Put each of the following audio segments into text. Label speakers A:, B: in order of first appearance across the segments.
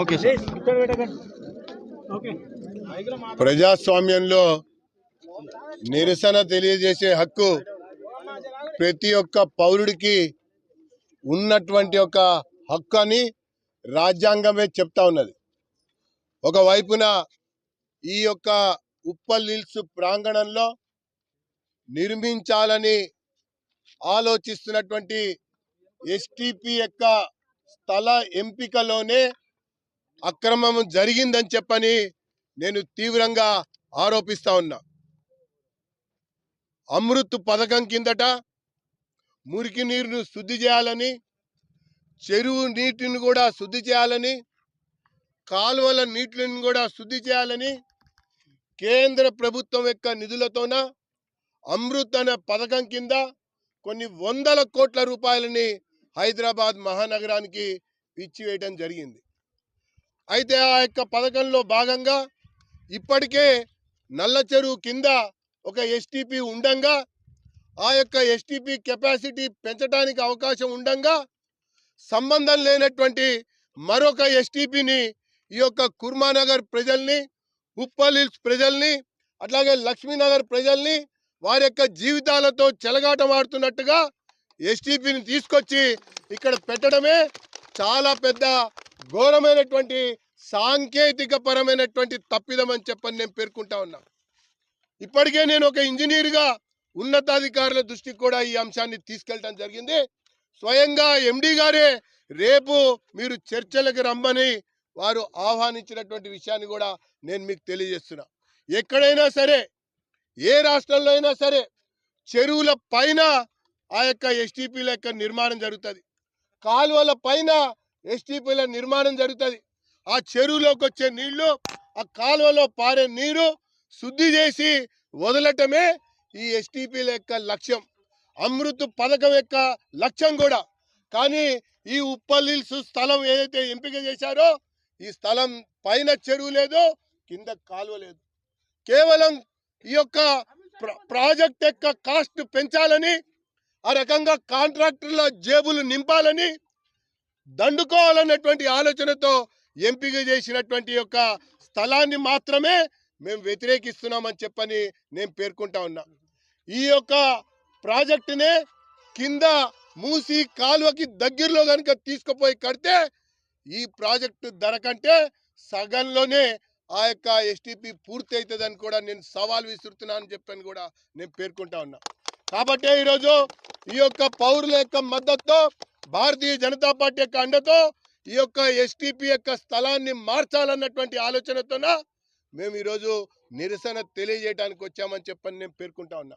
A: Okay sir.
B: ప్రజాస్వామ్యంలో నిరసన తెలియజేసే హక్కు ప్రతి ఒక్క పౌరుడికి ఉన్నటువంటి ఒక హక్కు అని రాజ్యాంగమే చెప్తా ఉన్నది. ఒకవైపున ఈ యొక్క ఉప్పల్ హిల్స్ ప్రాంగణంలో నిర్మించాలని ఆలోచిస్తున్నటువంటి ఎస్టిపి యొక్క స్థల ఎంపికలోనే అక్రమం జరిగిందని చెప్పని నేను తీవ్రంగా ఆరోపిస్తా ఉన్నా. అమృత్ పథకం కిందట మురికి నీరును శుద్ధి చేయాలని చెరువు నీటిని కూడా శుద్ధి చేయాలని కాలువల నీటిని కూడా శుద్ధి చేయాలని కేంద్ర ప్రభుత్వం యొక్క నిధులతోన అమృత్ అనే పథకం కింద కొన్ని వందల కోట్ల రూపాయలని హైదరాబాద్ మహానగరానికి ఇచ్చివేయడం జరిగింది. అయితే ఆ యొక్క పథకంలో భాగంగా ఇప్పటికే నల్ల చెరువు కింద ఒక ఎస్టీపీ ఉండంగా ఆ యొక్క ఎస్టీపీ కెపాసిటీ పెంచడానికి అవకాశం ఉండంగా సంబంధం లేనటువంటి మరొక ఎస్టీపీని ఈ యొక్క కుర్మానగర్ ప్రజల్ని ఉప్పల్ హిల్స్ ప్రజల్ని అట్లాగే లక్ష్మీనగర్ ప్రజల్ని వారి యొక్క జీవితాలతో చెలగాటమాడుతున్నట్టుగా ఎస్టీపీని తీసుకొచ్చి ఇక్కడ పెట్టడమే చాలా పెద్ద ఘోరమైనటువంటి సాంకేతిక పరమైనటువంటి తప్పిదం అని చెప్పని నేను పేర్కొంటా ఉన్నా. ఇప్పటికే నేను ఒక ఇంజనీర్గా ఉన్నతాధికారుల దృష్టికి కూడా ఈ అంశాన్ని తీసుకెళ్ళటం జరిగింది. స్వయంగా ఎండి గారే రేపు మీరు చర్చలకు రమ్మని వారు ఆహ్వానించినటువంటి విషయాన్ని కూడా నేను మీకు తెలియజేస్తున్నా. ఎక్కడైనా సరే ఏ రాష్ట్రంలో అయినా సరే చెరువుల పైన ఆ యొక్క ఎస్టీపీల యొక్క నిర్మాణం జరుగుతుంది. కాలువల పైన ఎస్టీపీల నిర్మాణం జరుగుతుంది. ఆ చెరువులోకి వచ్చే నీళ్ళు ఆ కాలువలో పారే నీరు శుద్ధి చేసి వదలటమే ఈ ఎస్టీపీల యొక్క లక్ష్యం. అమృత్ పథకం యొక్క లక్ష్యం కూడా. కానీ ఈ ఉప్పల్ స్థలం ఏదైతే ఎంపిక చేశారో ఈ స్థలం పైన చెరువు లేదు కింద కాలువ లేదు. కేవలం ఈ యొక్క ప్రాజెక్ట్ యొక్క కాస్ట్ పెంచాలని ఆ రకంగా కాంట్రాక్టర్ల జేబులు నింపాలని దండుకోవాలన్నటువంటి ఆలోచనతో ఎంపిక చేసినటువంటి యొక్క స్థలాన్ని మాత్రమే మేము వ్యతిరేకిస్తున్నామని చెప్పని నేను పేర్కొంటా ఉన్నా. ఈ యొక్క ప్రాజెక్టునే కింద మూసి కాలువకి దగ్గరలో కనుక తీసుకుపోయి కడితే ఈ ప్రాజెక్టు ధర కంటే సగంలోనే ఆ యొక్క ఎస్టీపీ పూర్తి అవుతుందని కూడా నేను సవాల్ విసురుతున్నాను అని చెప్పని కూడా నేను పేర్కొంటా ఉన్నా. కాబట్టి ఈరోజు ఈ యొక్క పౌరుల యొక్క మద్దతుతో భారతీయ జనతా పార్టీ యొక్క అండతో ఈ యొక్క ఎస్టీపీ యొక్క స్థలాన్ని మార్చాలన్నటువంటి ఆలోచనతోన మేము ఈరోజు నిరసన తెలియజేయడానికి వచ్చామని చెప్పని నేను పేర్కొంటా ఉన్నా.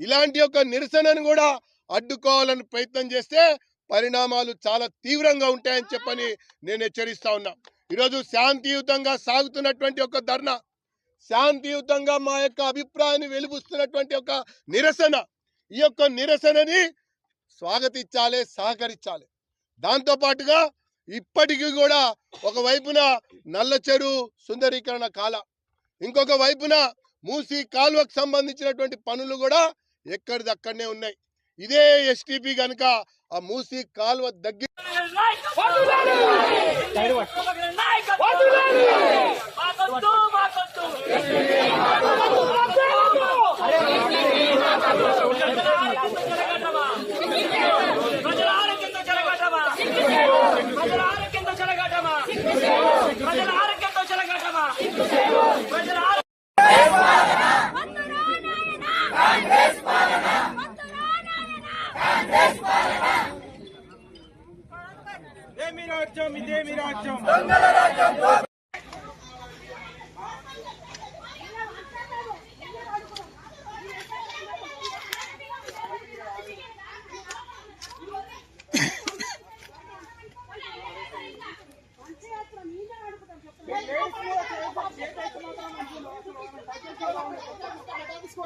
B: ఇలాంటి యొక్క నిరసనను కూడా అడ్డుకోవాలని ప్రయత్నం చేస్తే పరిణామాలు చాలా తీవ్రంగా ఉంటాయని చెప్పని నేను హెచ్చరిస్తా ఉన్నా. ఈరోజు శాంతియుతంగా సాగుతున్నటువంటి ఒక ధర్నా శాంతియుతంగా మా యొక్క అభిప్రాయాన్ని వెలిపిస్తున్నటువంటి ఒక నిరసన ఈ యొక్క నిరసనని స్వాగతించాలి సహకరించాలి. దాంతో పాటుగా ఇప్పటికీ కూడా ఒకవైపున నల్ల చెరువు సుందరీకరణ కాల. ఇంకొక వైపున మూసి కాలువకు సంబంధించినటువంటి పనులు కూడా ఎక్కడిదక్కడనే ఉన్నాయి. ఇదే ఎస్టీపీ కనుక ఆ మూసి కాలువ దగ్గర
C: ప్రజల
D: ఇదేమి రాజ్యం ఇదేమి రాజ్యం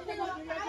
E: Thank you.